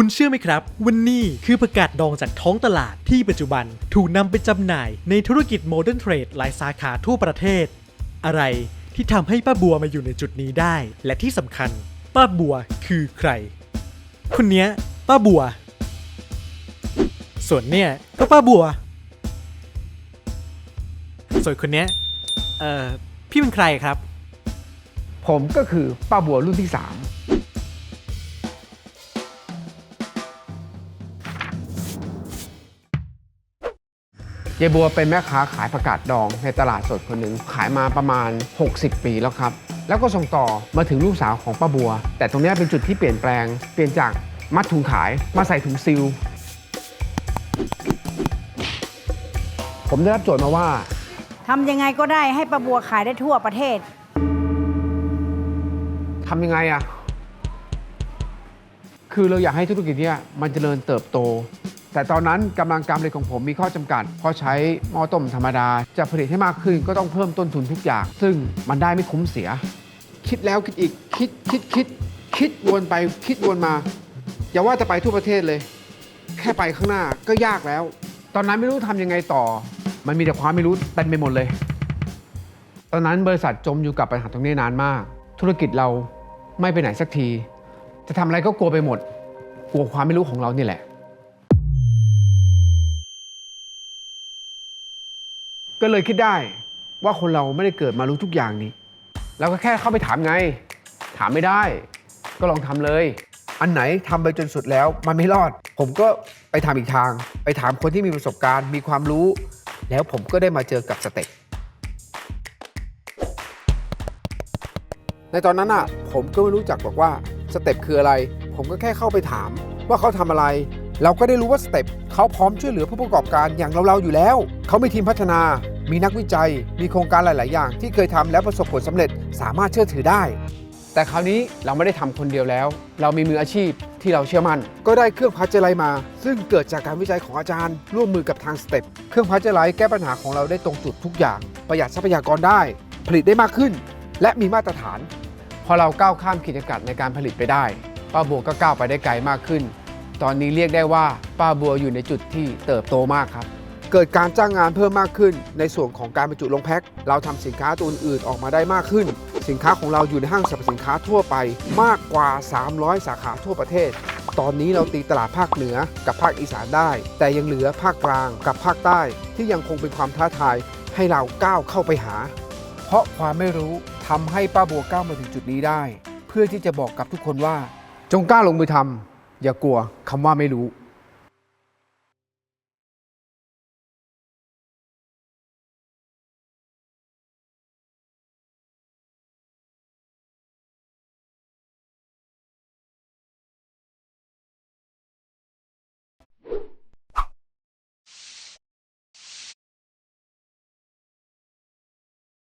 คุณเชื่อไหมครับวันนี้คือผักกาดดองจากท้องตลาดที่ปัจจุบันถูกนำไปจำหน่ายในธุรกิจโมเดิร์นเทรดหลายสาขาทั่วประเทศ อะไรที่ทำให้ป้าบัวมาอยู่ในจุดนี้ได้ และที่สำคัญ ป้าบัวคือใคร คนนี้ป้าบัว ส่วนเนี่ยก็ป้าบัว ส่วนคนนี้เอ่อพี่เป็นใครครับ ผมก็คือป้าบัวรุ่นที่3 ยายบัวเป็นแม่ค้าขายผักกาดดองในตลาดสดคนหนึ่งขายมาประมาณ 60 ปีแล้วครับ แล้วก็ส่งต่อมาถึงลูกสาวของป้าบัว แต่ตรงเนี้ยเป็นจุดที่เปลี่ยนแปลง เปลี่ยนจากมัดถุงขายมาใส่ถุงซิล ผมได้รับโจทย์มาว่า ทำยังไงก็ได้ให้ปลาบัวขายได้ทั่วประเทศ ทำยังไงอะคือเราอยากให้ธุรกิจเนี้ยมันเจริญเติบโต แต่ตอนนั้นกำลังการผลิตของผมมีข้อจำกัด เพราะใช้หม้อต้มธรรมดา จะผลิตให้มากขึ้นก็ต้องเพิ่มต้นทุนทุกอย่าง ซึ่งมันได้ไม่คุ้มเสีย คิดแล้วคิดอีกคิดคิดคิด คิดวนไปคิดวนมา อย่าว่าจะไปทั่วประเทศเลย แค่ไปข้างหน้าก็ยากแล้ว ตอนนั้นไม่รู้ทำยังไงต่อ มันมีแต่ความไม่รู้เต็มไปหมดเลย ตอนนั้นบริษัทจมอยู่กับปัญหาตรงนี้นานมาก ธุรกิจเราไม่ไปไหนสักที จะทำอะไรก็กลัวไปหมด กลัวความไม่รู้ของเรานี่แหละ ก็เลยคิดได้ว่าคนเราไม่ได้เกิดมารู้ทุกอย่างนี่เราก็แค่เข้าไปถามไง ถามไม่ได้ ก็ลองทำเลย อันไหนทำไปจนสุดแล้วมันไม่รอด ผมก็ไปทำอีกทาง ไปถามคนที่มีประสบการณ์ มีความรู้ แล้วผมก็ได้มาเจอกับสเต็ปในตอนนั้นอะผมก็ไม่รู้จักบอกว่าสเต็ปคืออะไร ผมก็แค่เข้าไปถามว่าเขาทำอะไร เราก็ได้รู้ว่าสเต็ปเขาพร้อมช่วยเหลือผู้ประกอบการอย่างเราๆอยู่แล้ว เขามีทีมพัฒนา มีนักวิจัย มีโครงการหลาย ๆ อย่าง ที่เคยทำแล้วประสบผลสำเร็จสามารถเชื่อถือได้ แต่คราวนี้เราไม่ได้ทำคนเดียวแล้ว เรามีมืออาชีพที่เราเชื่อมั่น ก็ได้เครื่องพัชเจอร์ไลท์มา ซึ่งเกิดจากการวิจัยของอาจารย์ ร่วมมือกับทางสเต็ปเครื่องพัชเจอร์ไลท์แก้ปัญหาของเราได้ตรงจุดทุกอย่าง ประหยัดทรัพยากรได้ ผลิตได้มากขึ้น และมีมาตรฐาน พอเราก้าวข้ามขีดจำกัดในการผลิตไปได้ป้าบัวก็ก้าวไปได้ไกลมากขึ้น ตอนนี้เรียกได้ว่าป้าบัวอยู่ในจุดที่เติบโตมากครับ เกิดการจ้างงานเพิ่มมากขึ้น ในส่วนของการบรรจุลงแพ็คเราทำสินค้าตัวอื่นออกมาได้มากขึ้น สินค้าของเราอยู่ในห้างสรรพสินค้าทั่วไปมากกว่า 300 สาขาทั่วประเทศ ตอนนี้เราตีตลาดภาคเหนือกับภาคอีสานได้ แต่ยังเหลือภาคกลางกับภาคใต้ ที่ยังคงเป็นความท้าทายให้เราก้าวเข้าไปหา เพราะความไม่รู้ทำให้ป้าบัวก้าวมาถึงจุดนี้ได้ เพื่อที่จะบอกกับทุกคนว่า จงกล้าลงมือทำ อย่ากลัวคำว่าไม่รู้